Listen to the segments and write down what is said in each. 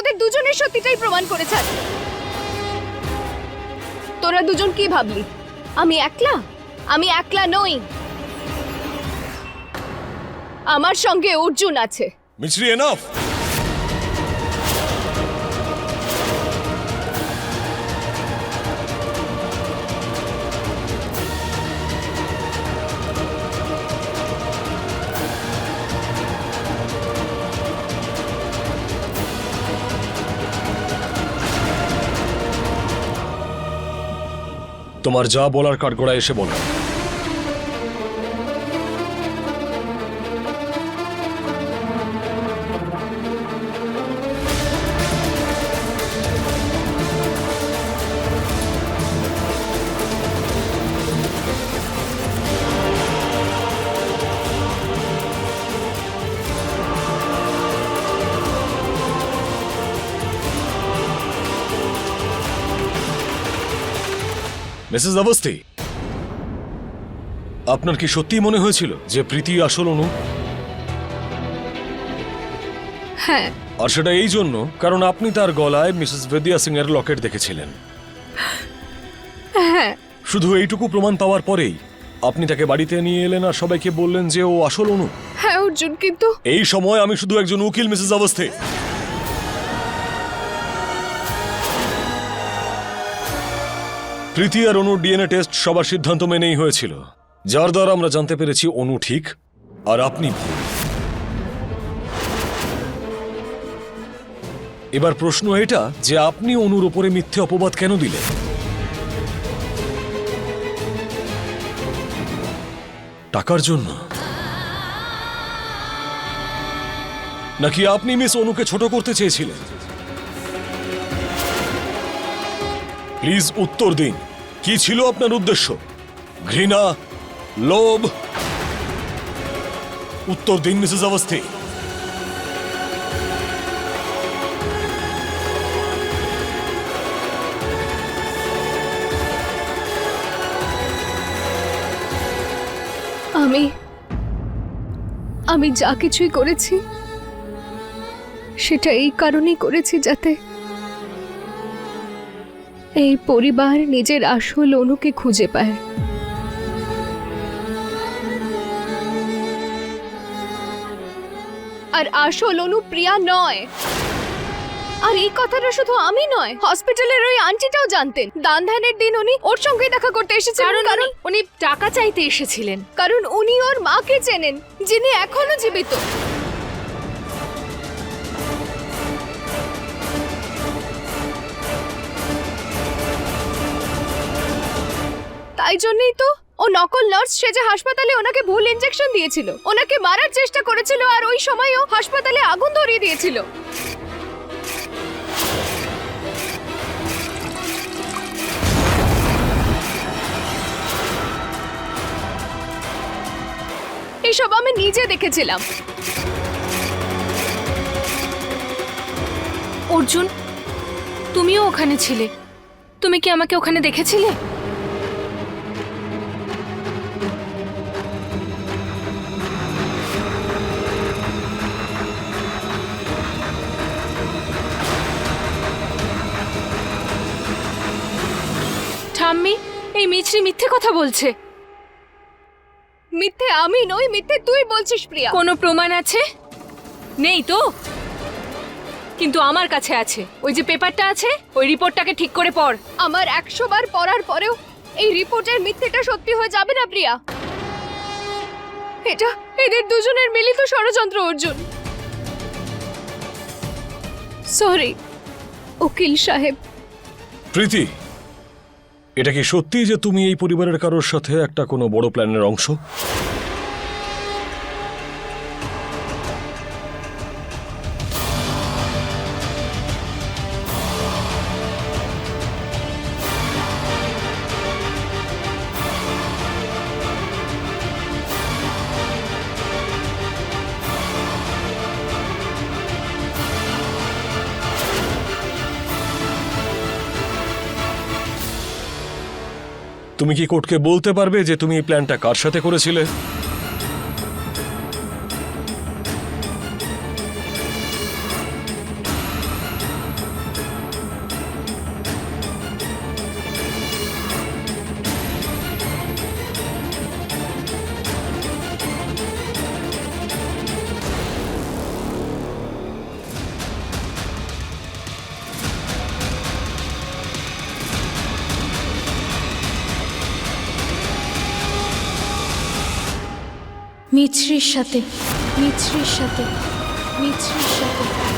ওদের দুজনের সত্যিটাই প্রমাণ করে ছাড় তোরা দুজন কি ভাবলি? আমি একলা? আমি একলা নই। আমার সঙ্গে অর্জুন আছে। মিছরি এনাফ তোমার যা বলার কাঠগোড়া এসে বলো। মিসেস অবস্থি আপনার কি সত্যি মনে হয়েছিল যে প্রীতি আসল অনু? হ্যাঁ। আর সেটা এই জন্য কারণ আপনি তার গলায় মিসেস বেদিয়া সিং এর লকেট দেখেছিলেন। হ্যাঁ। শুধু এইটুকু প্রমাণ পাওয়ার পরেই আপনি তাকে বাড়িতে নিয়ে এলেন আর সবাইকে বললেন যে ও আসল অনু। হ্যাঁ অর্জুন কিন্তু এই সময় আমি শুধু একজন উকিল মিসেস অবস্থে। প্রীতি আর অনুর ডিএনএ টেস্ট সবার সিদ্ধান্ত মেনেই হয়েছিল। যার দ্বারা আমরা জানতে পেরেছি অনু ঠিক আর আপনি এবার প্রশ্ন এটা যে আপনি অনুর ওপরে মিথ্যে অপবাদ কেন দিলেন? টাকার জন্য। নাকি আপনি মিস অনুকে ছোট করতে চেয়েছিলেন? প্লিজ উত্তর দিন। কি ছিল আপনার উদ্দেশ্য? ঘৃণা, লোভ? উত্তর দিন, মিসেস অবস্থি। আমি আমি যা কিছুই করেছি, সেটা এই কারণেই করেছি যাতে এই পরিবার নিজের আসল অনুকে খুঁজে পায়। আর আসল অনু প্রিয়া নয়। আর এই কথাটা শুধু আমি নয় হসপিটালের ওই আন্টিটাও জানতেন। দান ধ্যানের দিন উনি ওর সঙ্গে দেখা করতে এসেছিলেন কারণ উনি টাকা চাইতে এসেছিলেন। কারণ উনি ওর মাকে চেনেন যিনি এখনও জীবিত। তাই জন্যই তো ও নকল নার্স সেজে হাসপাতালে ওনাকে ভুল ইনজেকশন দিয়েছিল। ওনাকে মারার চেষ্টা করেছিল আর ওই সময়ও হাসপাতালে আগুন ধরিয়ে দিয়েছিল। এসব আমি নিজে দেখেছিলাম। অর্জুন, তুমিও ওখানে ছিলে। তুমি কি আমাকে ওখানে দেখেছিলে? মিছরি মিথ্যে কথা বলছে। মিথ্যে আমি নই, মিথ্যে তুই বলছিস প্রিয়া। কোনো প্রমাণ আছে? নেই তো? কিন্তু আমার কাছে আছে। ওই যে পেপারটা আছে, ওই রিপোর্টটাকে ঠিক করে পড়। আমার একশো বার পড়ার পরেও এই রিপোর্টের মিথ্যেটা সত্যি হয়ে যাবে না প্রিয়া। এটা এদের দুজনের মিলিত ষড়যন্ত্র, অর্জুন। সরি উকিল সাহেব। প্রীতি এটা কি সত্যি যে তুমি এই পরিবারের কারোর সাথে একটা কোনো বড় প্ল্যানের অংশ? তুমি কি কোর্টকে বলতে পারবে যে তুমি এই প্ল্যানটা কার সাথে করেছিলে? সাথে মিছরির সাথে মিছরির সাথে।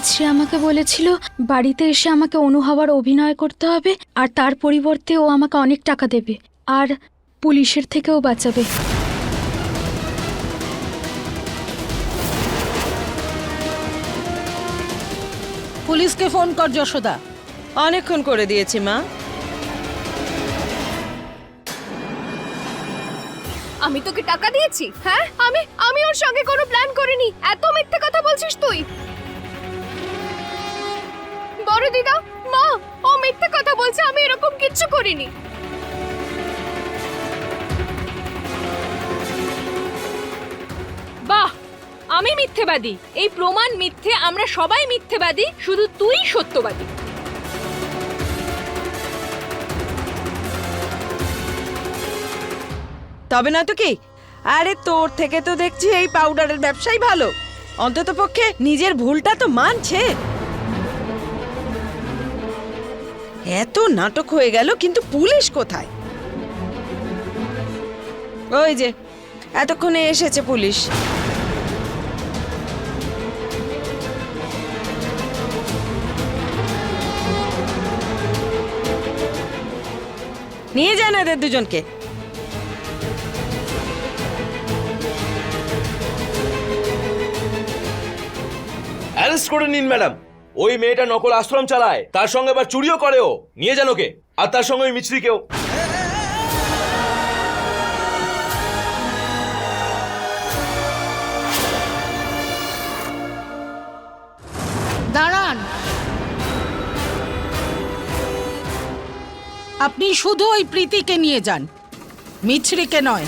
মিছরি আমাকে বলেছিল বাড়িতে এসে আমাকে অনুহাবার অভিনয় করতে হবে আর তার পরিবর্তে ও আমাকে অনেক টাকা দেবে আর পুলিশের থেকেও বাঁচাবে। পুলিশকে ফোন কর যশোদা। অনেকক্ষণ করে দিয়েছি মা। আমি তোকে টাকা দিয়েছি? হ্যাঁ? আমি আমি ওর সঙ্গে কোনো প্ল্যান করিনি। এত মিথ্যে কথা বলছিস তুই। বড় দিদা মা, ও মিথ্যে কথা বলছে, আমি এরকম কিচ্ছু করিনি। বাহ, আমি মিথ্যেবাদী। এই প্রমাণ মিথ্যে, আমরা সবাই মিথ্যেবাদী, শুধু তুই সত্যবাদী। তবে না তো কি? আরে তোর থেকে তো দেখছি এই পাউডারের ব্যবসাই ভালো। অন্তত পক্ষে নিজের ভুলটা তো মানছে। এত নাটক হয়ে গেল, কিন্তু পুলিশ কোথায়? ওই যে, এতক্ষণে এসেছে পুলিশ। নিয়ে যান এদের দুজনকে। অ্যারেস্ট করে নিন, ম্যাডাম। ওই মেয়েটা নকল আশ্রম চালায়, তার সঙ্গে আবার চুরিও করে ও নিয়ে যান ওকে, আর তার সঙ্গে ওই মিছরিকেও। দাঁড়ান। আপনি শুধু ওই প্রীতিকে নিয়ে যান, মিছরিকে নয়।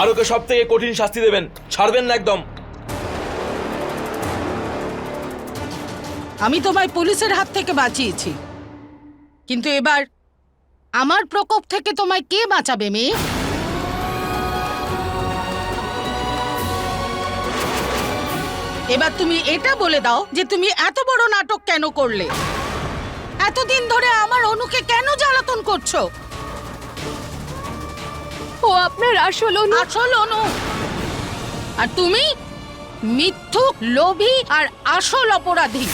আর ওকে সব থেকে কঠিন শাস্তি দেবেন। ছাড়বেন না একদম। আমি তোমায় পুলিশের হাত থেকে বাঁচিয়েছি। কিন্তু এবার আমার প্রকোপ থেকে তোমায় কে বাঁচাবে, মেয়ে? এবার তুমি এটা বলে দাও যে তুমি এত বড় নাটক কেন করলে? এতদিন ধরে আমার অনুকে কেন জ্বালাতন করছ? ও আপনার আসল অনু আসল অনু। আর তুমি? মিথ্যুক লোভী আর আসল অপরাধী।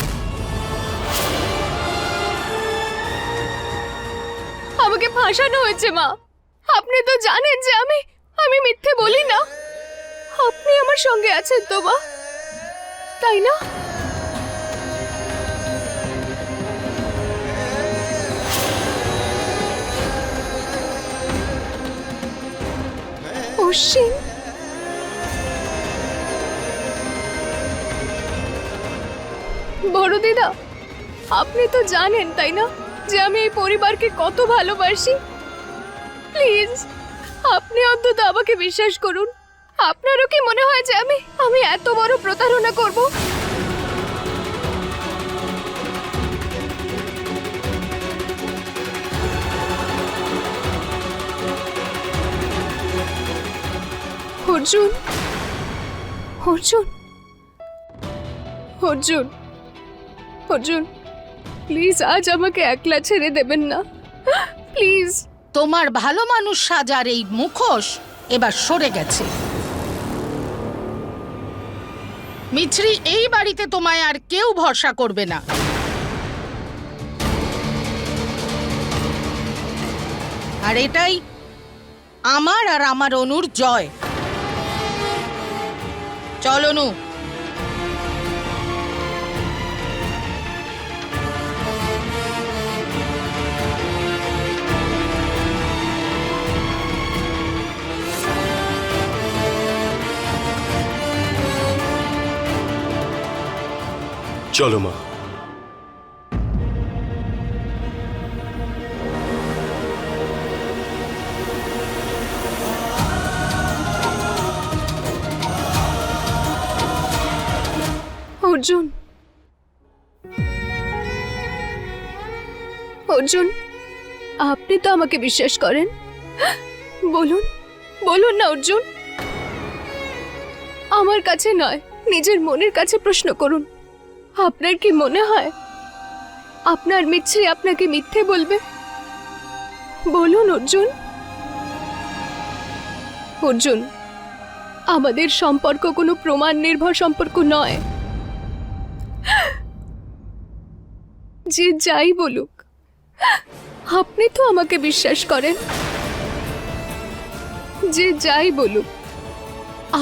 আমাকে ফাঁসানো হয়েছে মা। আপনি তো জানেন যে আমি আমি মিথ্যে বলি না। আপনি আমার সঙ্গে আছেন তো মা। তাই না? অশ্বিন বড় দিদা, আপনি তো জানেন, তাই না, যে আমি এই পরিবারকে কত ভালোবাসি? প্লিজ, আপনি অন্তত আমাকে বিশ্বাস করুন। আপনারও কি মনে হয় যে আমি আমি এত বড় প্রতারণা করব? অর্জুন? অর্জুন? অর্জুন? অর্জুন প্লিজ আজ আমাকে একলা ছেড়ে দেবেন না। প্লিজ তোমার ভালো মানুষ সাজার এই মুখোশ এবার সরে গেছে। মিছরি, এই বাড়িতে তোমায় আর কেউ ভরসা করবে না। আর এটাই আমার আর আমার অনুর জয়। ચાલોનું ચાલો માં অর্জুন। অর্জুন, আপনি তো আমাকে বিশ্বাস করেন। বলুন বলুন না অর্জুন। আমার কাছে নয়, নিজের মনের কাছে প্রশ্ন করুন। আপনার কি মনে হয়, আপনার মিছরি আপনাকে মিথ্যে বলবে? বলুন অর্জুন। অর্জুন, আমাদের সম্পর্ক কোনো প্রমাণ নির্ভর সম্পর্ক নয়। যে যাই বলুক, আপনি তো আমাকে বিশ্বাস করেন। যে যাই বলুক,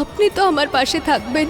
আপনি তো আমার পাশে থাকবেন।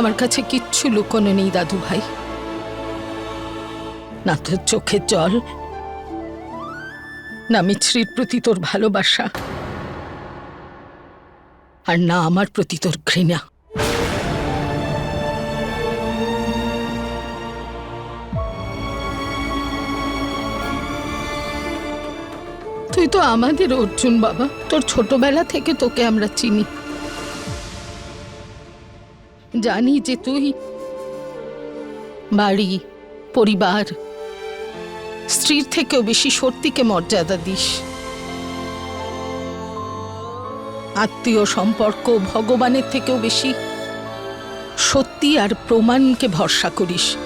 আমার কাছে কিচ্ছু লুকোনো নেই, দাদু ভাই। না তোর চোখের জল, না মিছরির প্রতি তোর ভালোবাসা, আর না আমার প্রতি তোর ঘৃণা। তুই তো আমাদের অর্জুন বাবা। তোর ছোটবেলা থেকে তোকে আমরা চিনি। জানি যে তুই বাড়ি, পরিবার, স্ত্রীর থেকেও বেশি সত্যিকে মর্যাদা দিস। আত্মীয় সম্পর্ক ভগবানের থেকেও বেশি সত্যি আর প্রমাণকে ভরসা করিস।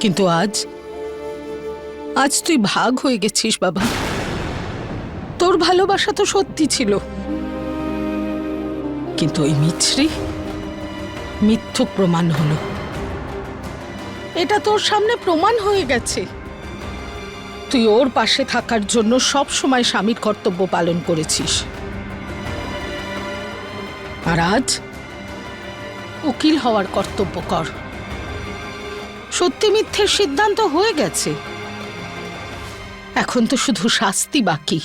কিন্তু আজ আজ তুই ভাগ হয়ে গেছিস বাবা। তোর ভালোবাসা তো সত্যি ছিল। কিন্তু ওই মিছরি মিথ্যুক প্রমাণ হলো। এটা তোর সামনে প্রমাণ হয়ে গেছে। তুই ওর পাশে থাকার জন্য সব সময় স্বামীর কর্তব্য পালন করেছিস। আর আজ উকিল হওয়ার কর্তব্য কর। সত্যি মিথ্যের সিদ্ধান্ত হয়ে গেছে। এখন তো শুধু শাস্তি বাকি।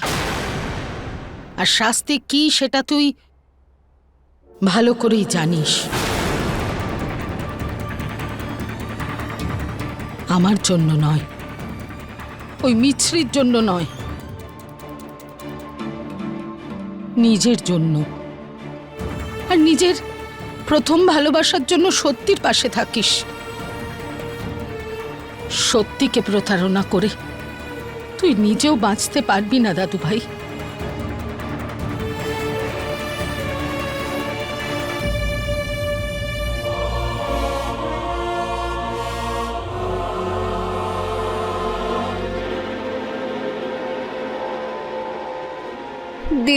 আর শাস্তি কি সেটা তুই ভালো করেই জানিস। আমার জন্য নয়, ওই মিছরির জন্য নয়, নিজের জন্য। আর নিজের প্রথম ভালোবাসার জন্য সত্যির পাশে থাকিস। সত্যিকে প্রতারণা করে তুই নিজেও বাঁচতে পারবি না দাদু ভাই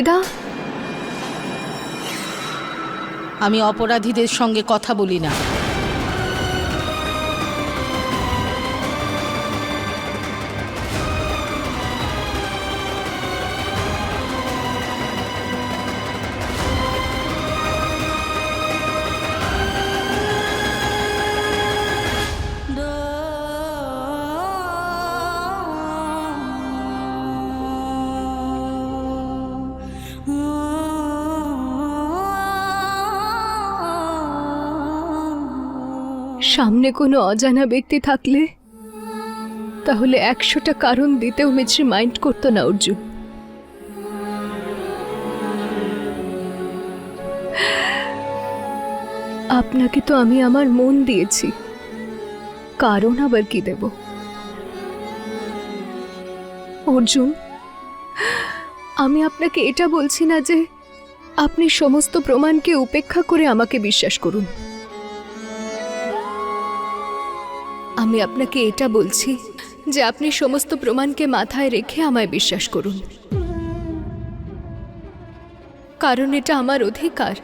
দিদা আমি অপরাধীদের সঙ্গে কথা বলি না। সামনে কোনো অজানা ব্যক্তি থাকলে, তাহলে একশোটা কারণ দিতেও মিছরি মাইন্ড করতো না অর্জুন। আপনাকে তো আমি আমার মন দিয়েছি। কারণ আবার কি দেব? অর্জুন, আমি আপনাকে এটা বলছি না যে আপনি সমস্ত প্রমাণকে উপেক্ষা করে আমাকে বিশ্বাস করুন। আমি আপনাকে এটা বলছি যে আপনি সমস্ত প্রমাণকে মাথায় রেখে আমায় বিশ্বাস করুন। কারণ এটা আমার অধিকার।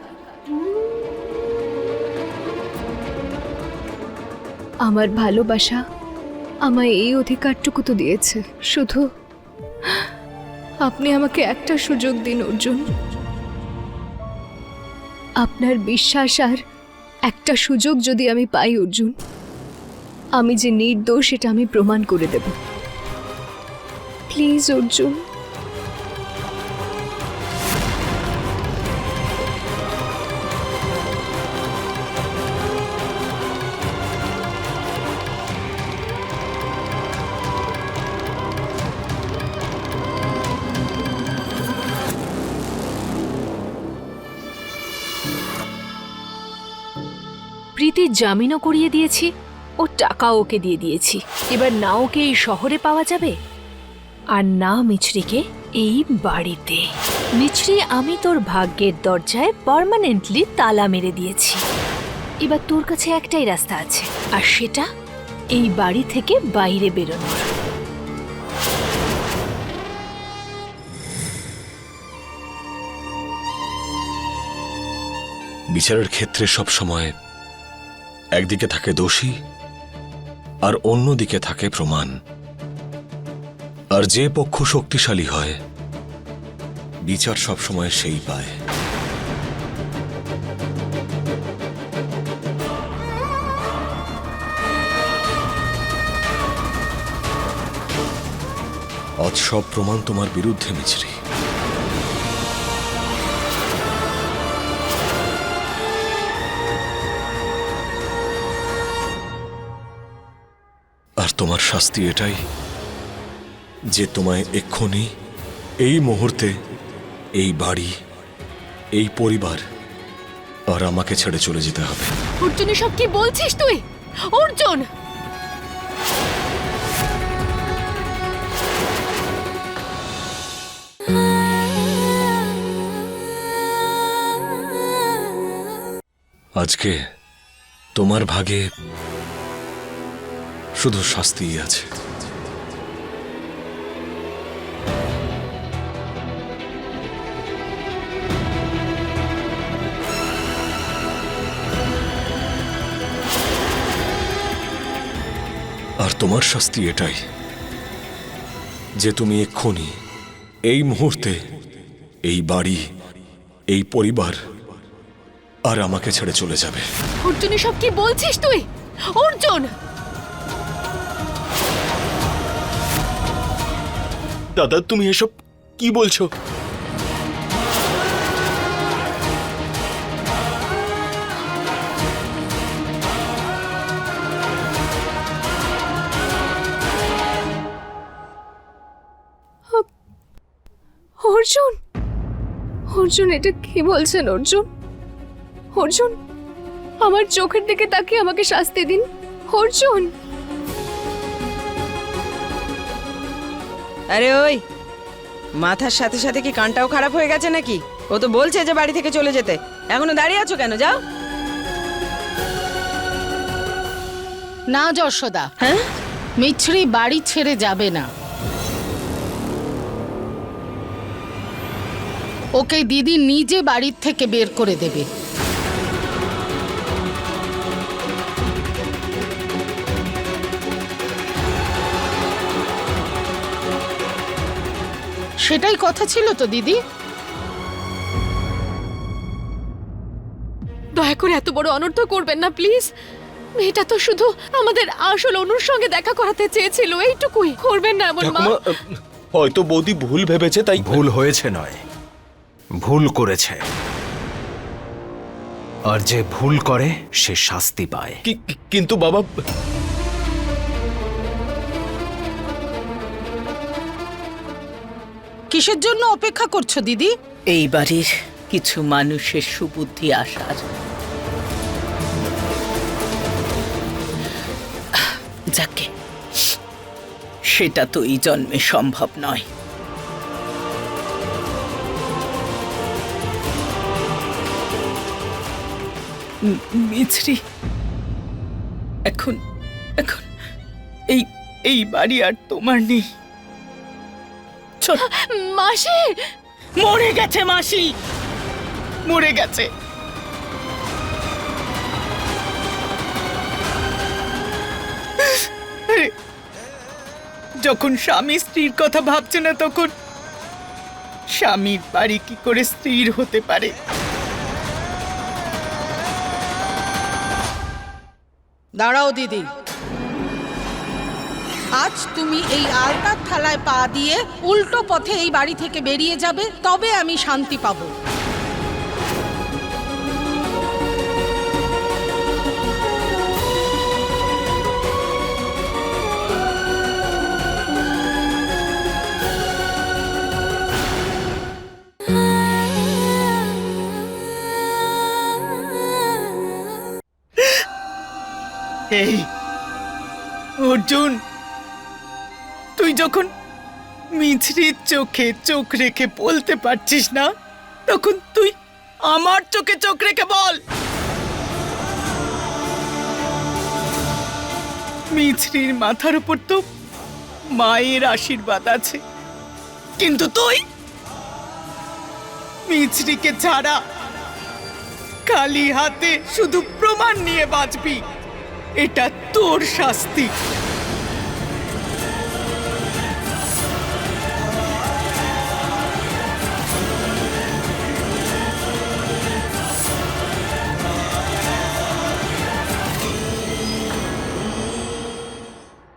আমার ভালোবাসা আমায় এই অধিকারটুকু তো দিয়েছে। শুধু আপনি আমাকে একটা সুযোগ দিন, অর্জুন। আপনার বিশ্বাস আর একটা সুযোগ যদি আমি পাই, অর্জুন। আমি যে নির্দোষ এটা আমি প্রমাণ করে দেব। প্লিজ অর্জুন। প্রীতির জামিনও করিয়ে দিয়েছি। ও টাকা ওকে দিয়ে দিয়েছি। এবার না ওকে এই শহরে পাওয়া যাবে? আর না মিছরিকে এই বাড়িতে। মিছরি, আমি তোর ভাগ্যের দরজায় পার্মানেন্টলি তালা মেরে দিয়েছি। এবার তোর কাছে একটাই রাস্তা আছে, আর সেটা এই বাড়ি থেকে বাইরে বেরোনোর। বিচারের ক্ষেত্রে সব সময় একদিকে থাকে দোষী আর অন্যদিকে থাকে প্রমাণ। আর যে পক্ষ শক্তিশালী হয়, বিচার সব সময় সেই পায়। আজ সব প্রমাণ তোমার বিরুদ্ধে, মিছরি। তোমার শাস্তি এটাই যে তোমায় এক্ষুনি এই মুহূর্তে এই বাড়ি এই পরিবার আর আমাকে ছেড়ে চলে যেতে হবে। অর্জুন সব কি বলছিস তুই? অর্জুন! আজকে তোমার ভাগে শুধু শাস্তিই আছে। আর তোমার শাস্তি এটাই যে তুমি এক্ষুনি এই মুহূর্তে এই বাড়ি, এই পরিবার আর আমাকে ছেড়ে চলে যাবে। অর্জুন সব কি বলছিস তুই? অর্জুন! দাদা, তুমি এসব কি বলছো? অর্জুন অর্জুন, এটা কি বলছেন অর্জুন? অর্জুন, আমার চোখের দিকে তাকিয়ে আমাকে শাস্তি দিন। অর্জুন! আরে ওই মাথার সাথে সাথে কি কানটাও খারাপ হয়ে গেছে নাকি? ও তো বলছে যে বাড়ি থেকে চলে যেতে। এখনও দাঁড়িয়ে আছো কেন? যাও। না যশোদা হ্যাঁ? মিছরি বাড়ি ছেড়ে যাবে না। ওকে দিদি নিজে বাড়ির থেকে বের করে দেবে। সেটাই কথা ছিল তো দিদি। দয়া করে এত বড় অনর্থ করবেন না প্লিজ। মেয়েটা তো শুধু আমাদের আসল অনুর সঙ্গে দেখা করাতে চেয়েছিল এইটুকুই। করবেন না এমন মা। ঠাকুমা হয়তো বৌদি ভুল ভেবেছে তাই ভুল হয়েছে নয়। ভুল করেছে। আর যে ভুল করে সে শাস্তি পায়। কি- কি- কিন্তু বাবা কিসের জন্য অপেক্ষা করছ, দিদি? এই বাড়ির কিছু মানুষের সুবুদ্ধি আসার যাকে সেটা তো এই জন্মে সম্ভব নয়। মিছরি, এখন এখন এই এই বাড়ি আর তোমার নেই। মাসি! মরে গেছে মাসি! মরে গেছে। যখন স্বামী স্ত্রীর কথা ভাবছে না তখন স্বামীর বাড়ি কি করে স্ত্রীর হতে পারে? দাঁড়াও দিদি আজ তুমি এই আলতার থালায় পা দিয়ে উল্টো পথে এই বাড়ি থেকে বেরিয়ে যাবে, তবে আমি শান্তি পাবো। এই, অর্জুন যখন মিছরির চোখে চোখ রেখে বলতে পারছিস না, তখন তুই আমার চোখে চোখ রেখে বল। মিছরির মাথার উপর তো মায়ের আশীর্বাদ আছে। কিন্তু তুই মিছরিকে ছাড়া খালি হাতে শুধু প্রমাণ নিয়ে বাঁচবি। এটা তোর শাস্তি।